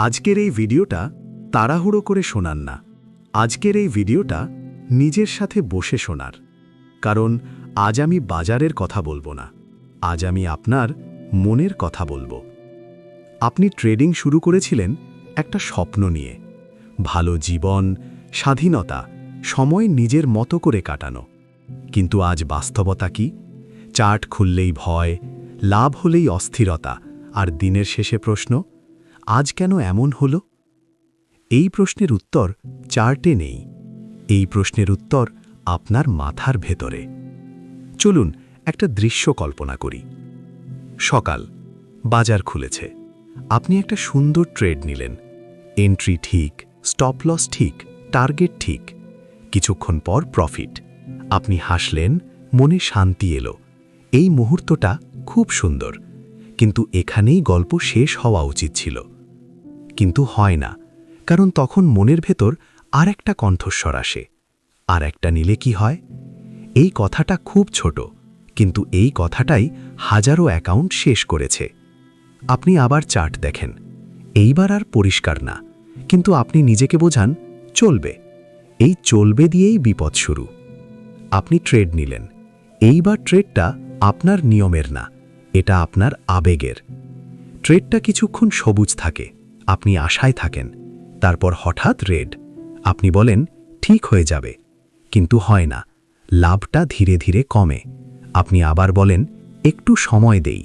আজকের এই ভিডিওটা তাড়াহুড়ো করে শোনান না। আজকের এই ভিডিওটা নিজের সাথে বসে শোনার। কারণ আজ আমি বাজারের কথা বলব না। আজ আমি আপনার মনের কথা বলব। আপনি ট্রেডিং শুরু করেছিলেন একটা স্বপ্ন নিয়ে। ভালো জীবন, স্বাধীনতা, সময় নিজের মতো করে কাটানো। কিন্তু আজ বাস্তবতা কি? চার্ট খুললেই ভয়, লাভ হলেই অস্থিরতা, আর দিনের শেষে প্রশ্ন আজ কেন এমন হল? এই প্রশ্নের উত্তর চার্টে নেই। এই প্রশ্নের উত্তর আপনার মাথার ভেতরে। চলুন একটা দৃশ্য কল্পনা করি। সকাল, বাজার খুলেছে। আপনি একটা সুন্দর ট্রেড নিলেন। এন্ট্রি ঠিক, স্টপ লস ঠিক, টার্গেট ঠিক। কিছুক্ষণ পর প্রফিট। আপনি হাসলেন, মনে শান্তি এলো। এই মুহূর্তটা খুব সুন্দর। কিন্তু এখানেই গল্প শেষ হওয়া উচিত ছিল। কিন্তু হয় না, কারণ তখন মনের ভেতর আর একটা কণ্ঠস্বর আসে। আর একটা নিলে কি হয়? এই কথাটা খুব ছোট, কিন্তু এই কথাটাই হাজারো অ্যাকাউন্ট শেষ করেছে। আপনি আবার চার্ট দেখেন, এইবার আর পরিষ্কার না, কিন্তু আপনি নিজেকে বোঝান, চলবে। এই চলবে দিয়েই বিপদ শুরু। আপনি ট্রেড নিলেন, এইবার ট্রেডটা আপনার নিয়মের না, এটা আপনার আবেগের। ট্রেডটা কিছুক্ষণ সবুজ থাকে আপনি আশায় থাকেন। তারপর হঠাৎ রেড, আপনি বলেন, ঠিক হয়ে যাবে। কিন্তু হয় না। লাভটা ধীরে ধীরে কমে। আপনি আবার বলেন, একটু সময় দেই।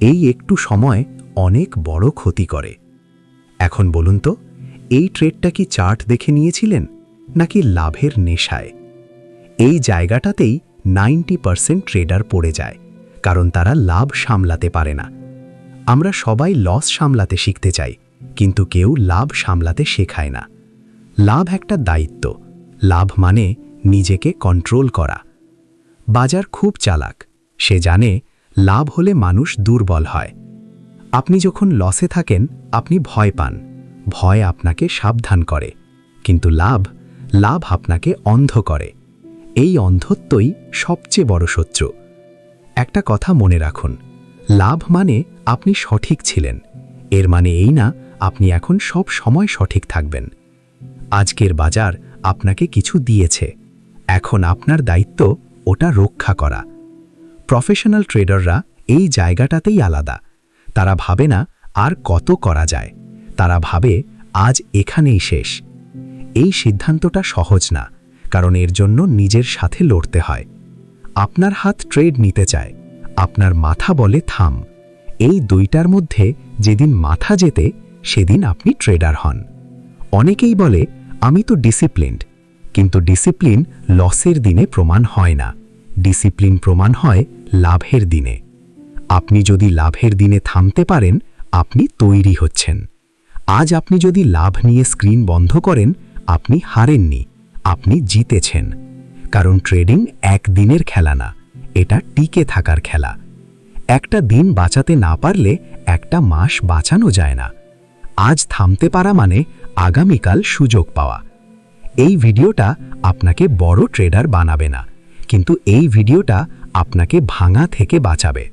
এই একটু সময় অনেক বড় ক্ষতি করে। এখন বলুন তো, এই ট্রেডটা কি চার্ট দেখে নিয়েছিলেন, নাকি লাভের নেশায়? এই জায়গাটাতেই নাইনটি পারসেন্ট ট্রেডার পড়ে যায়, কারণ তারা লাভ সামলাতে পারে না। আমরা সবাই লস সামলাতে শিখতে চাই কিন্তু কেউ লাভ সামলাতে শেখায় না। লাভ একটা দায়িত্ব। লাভ মানে নিজেকে কন্ট্রোল করা। বাজার খুব চালাক। সে জানে লাভ হলে মানুষ দুর্বল হয়। আপনি যখন লসে থাকেন, আপনি ভয় পান। ভয় আপনাকে সাবধান করে। কিন্তু লাভ লাভ আপনাকে অন্ধ করে। এই অন্ধত্বই সবচেয়ে বড় শত্রু। একটা কথা মনে রাখুন। লাভ মানে আপনি সঠিক ছিলেন। এর মানে এই না, আপনি এখন সব সময় সঠিক থাকবেন। আজকের বাজার আপনাকে কিছু দিয়েছে। এখন আপনার দায়িত্ব ওটা রক্ষা করা। প্রফেশনাল ট্রেডাররা এই জায়গাটাতেই আলাদা। তারা ভাবে না আর কত করা যায়। তারা ভাবে আজ এখানেই শেষ। এই সিদ্ধান্তটা সহজ না, কারণ এর জন্য নিজের সাথে লড়তে হয়। আপনার হাত ট্রেড নিতে চায়। আপনার মাথা বলে থাম। এই দুইটার মধ্যে যেদিন মাথা যেতে, সেদিন আপনি ট্রেডার হন। অনেকেই বলে, আমি তো ডিসিপ্লিনড। কিন্তু ডিসিপ্লিন লসের দিনে প্রমাণ হয় না। ডিসিপ্লিন প্রমাণ হয় লাভের দিনে। আপনি যদি লাভের দিনে থামতে পারেন, আপনি তৈরি হচ্ছেন। আজ আপনি যদি লাভ নিয়ে স্ক্রিন বন্ধ করেন, আপনি হারেননি, আপনি জিতেছেন। কারণ ট্রেডিং একদিনের খেলা না, এটা টিকে থাকার খেলা। একটা দিন বাঁচাতে না পারলে একটা মাস বাঁচানো যায় না। আজ থামতে পারা মানে আগামীকাল সুযোগ পাওয়া। এই ভিডিওটা আপনাকে বড় ট্রেডার বানাবে না, কিন্তু এই ভিডিওটা আপনাকে ভাঙা থেকে বাঁচাবে।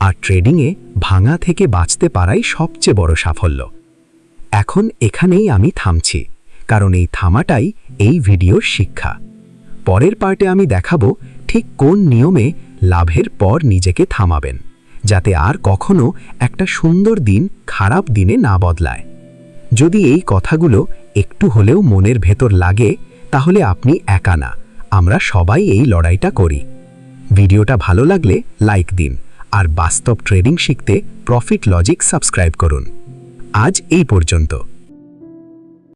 আর ট্রেডিংয়ে ভাঙা থেকে বাঁচতে পারাই সবচেয়ে বড় সাফল্য। এখন এখানেই আমি থামছি, কারণ এই থামাটাই এই ভিডিওর শিক্ষা। পরের পার্টে আমি দেখাবো ঠিক কোন নিয়মে লাভের পর নিজেকে থামাবেন, যাতে আর কখনো একটা সুন্দর দিন খারাপ দিনে না বদলায়। যদি এই কথাগুলো একটু হলেও মনের ভেতর লাগে, তাহলে আপনি একা না, আমরা সবাই এই লড়াইটা করি। ভিডিওটা ভালো লাগলে লাইক দিন, আর বাস্তব ট্রেডিং শিখতে প্রফিট লজিক সাবস্ক্রাইব করুন। আজ এই পর্যন্ত।